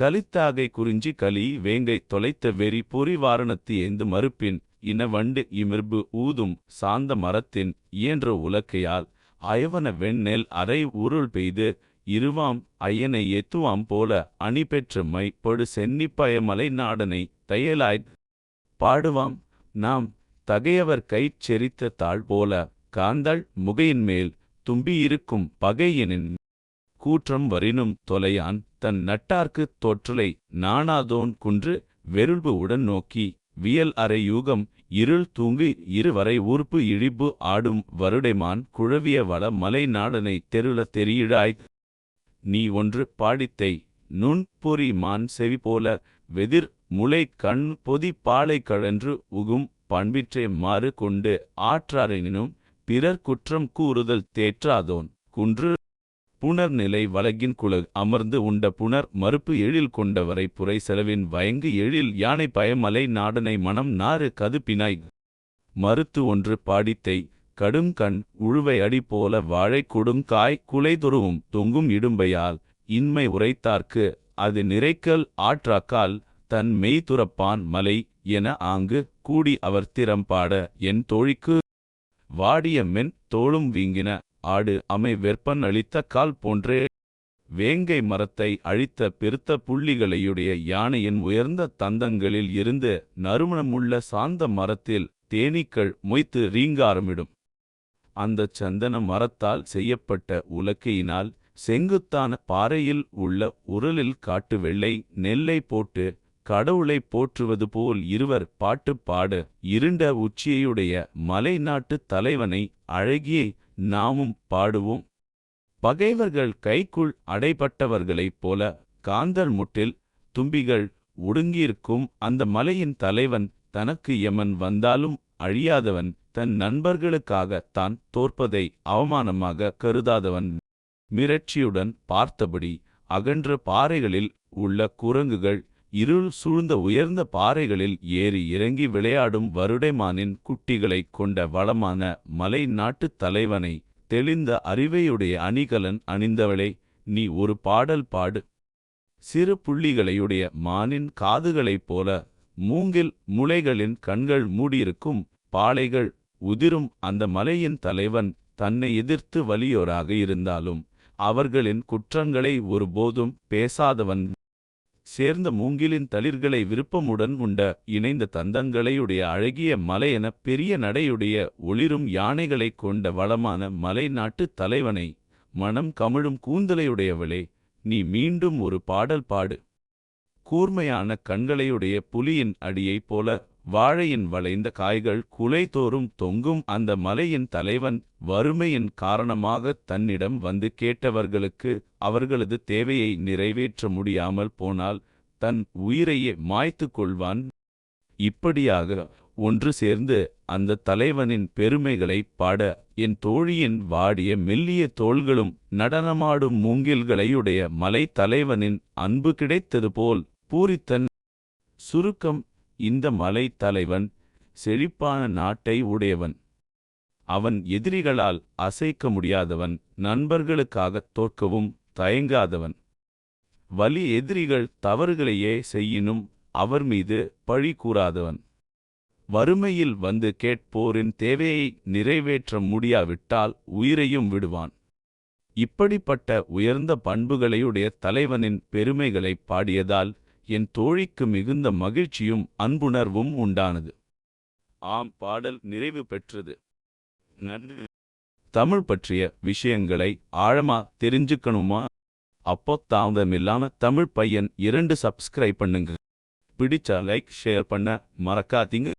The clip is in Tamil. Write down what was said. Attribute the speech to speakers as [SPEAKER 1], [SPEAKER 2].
[SPEAKER 1] கலித்தாகை குறிஞ்சி கலி வேங்கை தொலைத்த வெறி பொறி வாரணத்து ஏந்து மறுப்பின் இனவண்டு இமிர்பு ஊதும் சாந்த மரத்தின் இயன்ற உலக்கையால் அயவன வெண்ணெல் அரை உருள் பெய்து இருவாம் ஐயனை எத்துவாம் போல அணி பெற்ற மை பொடு நாடனை தையலாய் பாடுவாம். நாம் தகையவர் கைச் செரித்த தாழ் போல காந்தாள் முகையின் மேல் தும்பியிருக்கும் பகையனின் கூற்றம் வரினும் தொலையான் தன் நட்டார்க்குத் தோற்றலை நாணாதோன் குன்று வெருள்பு உடன் நோக்கி வியல் அறை யூகம் இருள் தூங்கு இருவரை ஊர்ப்பு இழிபு ஆடும் வருடைமான் குழவிய வள மலை நாடனை தெருள தெரியிடாய். நீ ஒன்று பாடித்தை நுண் பொறி மான் செவி போல வெதிர் முளை கண் பொதி பாலை கழன்று உகும் பண்பிற்றே மாறு கொண்டு ஆற்றாரெனினும் பிறர் குற்றம் கூறுதல் தேற்றாதோன் குன்று புணர்நிலை வலகின் குலக் அமர்ந்து உண்ட புணர் மறுப்பு எழில் கொண்டவரை புரை செலவின் வயங்கு எழில் யானை பயமலை நாடனை மனம் நாறு கதுப்பினாய். மறுத்து ஒன்று பாடித்தை கடும் கண் உழுவை அடி போல வாழை கொடும் காய் குலைதொருவும் தொங்கும் இடும்பையால் இன்மை உரைத்தார்க்கு அது நிறைக்கல் ஆற்றாக்கால் தன் மெய் துறப்பான் மலை என ஆங்கு கூடி அவர் திறம்பாட என் தோழிக்கு வாடிய மென் தோளும் வீங்கின. ஆடு அமை வெப்பன் அளித்த கால் போன்றே. வேங்கை மரத்தை அழித்த பெருத்த புள்ளிகளையுடைய யானையின் உயர்ந்த தந்தங்களில் இருந்து நறுமணமுள்ள சாந்த மரத்தில் தேனீக்கள் மொய்த்து ரீங்காரமிடும். அந்தச் சந்தன மரத்தால் செய்யப்பட்ட உலக்கையினால் செங்குத்தான பாறையில் உள்ள உரலில் காட்டு வெள்ளை நெல்லை போட்டு கடவுளை போற்றுவது போல் இருவர் பாட்டு பாட இருண்ட உச்சியையுடைய மலை நாட்டு தலைவனை அழகியை நாமும் பாடுவோம். பகைவர்கள் கைக்குள் அடைபட்டவர்களைப் போல காந்தர் முட்டில் தும்பிகள் ஒடுங்கியிருக்கும் அந்த மலையின் தலைவன் தனக்கு எமன் வந்தாலும் அழியாதவன் தன் நண்பர்களுக்காக தான் தோற்பதை அவமானமாக கருதாதவன். மிரட்சியுடன் பார்த்தபடி அகன்ற பாறைகளில் உள்ள குரங்குகள் இருள் சூழ்ந்த உயர்ந்த பாறைகளில் ஏறி இறங்கி விளையாடும் வருடைமானின் குட்டிகளைக் கொண்ட வளமான மலை நாட்டுத் தலைவனை தெளிந்த அறிவையுடைய அணிகலன் அணிந்தவளே நீ ஒரு பாடல் பாடு. சிறு புள்ளிகளையுடைய மானின் காதுகளைப் போல மூங்கில் முளைகளின் கண்கள் மூடியிருக்கும் பாளைகள் உதிரும் அந்த மலையின் தலைவன் தன்னை எதிர்த்து வலியோராக இருந்தாலும் அவர்களின் குற்றங்களை ஒருபோதும் பேசாதவன் சேர்ந்த மூங்கிலின் தளிர்களை விருப்பமுடன் உண்ட இணைந்த தந்தங்களையுடைய அழகிய மலையென பெரிய நடையுடைய ஒளிரும் யானைகளைக் கொண்ட வளமான மலை நாட்டுத் தலைவனை மனம் கமிழும் கூந்தலையுடையவளே நீ மீண்டும் ஒரு பாடல் பாடு. கூர்மையான கண்களையுடைய புலியின் அடியைப் போல வாழையின் வளைந்த காய்கள் குலைதோறும் தொங்கும். அந்த மலையின் தலைவன் வறுமையின் காரணமாக தன்னிடம் வந்து கேட்டவர்களுக்கு அவர்களது தேவையை நிறைவேற்ற முடியாமல் போனால் தன் உயிரையே மாய்த்து கொள்வான். இப்படியாக ஒன்று சேர்ந்து அந்த தலைவனின் பெருமைகளை பாட என் தோழியின் வாடிய மெல்லிய தோள்களும் நடனமாடும் மூங்கில்களையுடைய மலை தலைவனின் அன்பு கிடைத்தது போல் பூரித்தன் சுருக்கம் இந்த மலை தலைவன் செழிப்பான நாட்டை உடையவன். அவன் எதிரிகளால் அசைக்க முடியாதவன் நண்பர்களுக்காகத் தோற்கவும் தயங்காதவன். வலி எதிரிகள் தவறுகளையே செய்யினும் அவர் மீது பழி கூறாதவன். வறுமையில் வந்து கேட்போரின் தேவையை நிறைவேற்ற முடியாவிட்டால் உயிரையும் விடுவான். இப்படிப்பட்ட உயர்ந்த பண்புகளையுடைய தலைவனின் பெருமைகளைப் பாடியதால் என் தோழிக்கு மிகுந்த மகிழ்ச்சியும் அன்புணர்வும் உண்டானது. ஆம் பாடல் நிறைவு பெற்றது. நன்றி. தமிழ் பற்றிய விஷயங்களை ஆழமா தெரிஞ்சுக்கணுமா? அப்போ தாமதமில்லாம தமிழ் பையன் இரண்டு சப்ஸ்கிரைப் பண்ணுங்க. பிடிச்சா லைக் ஷேர் பண்ண மறக்காதீங்க.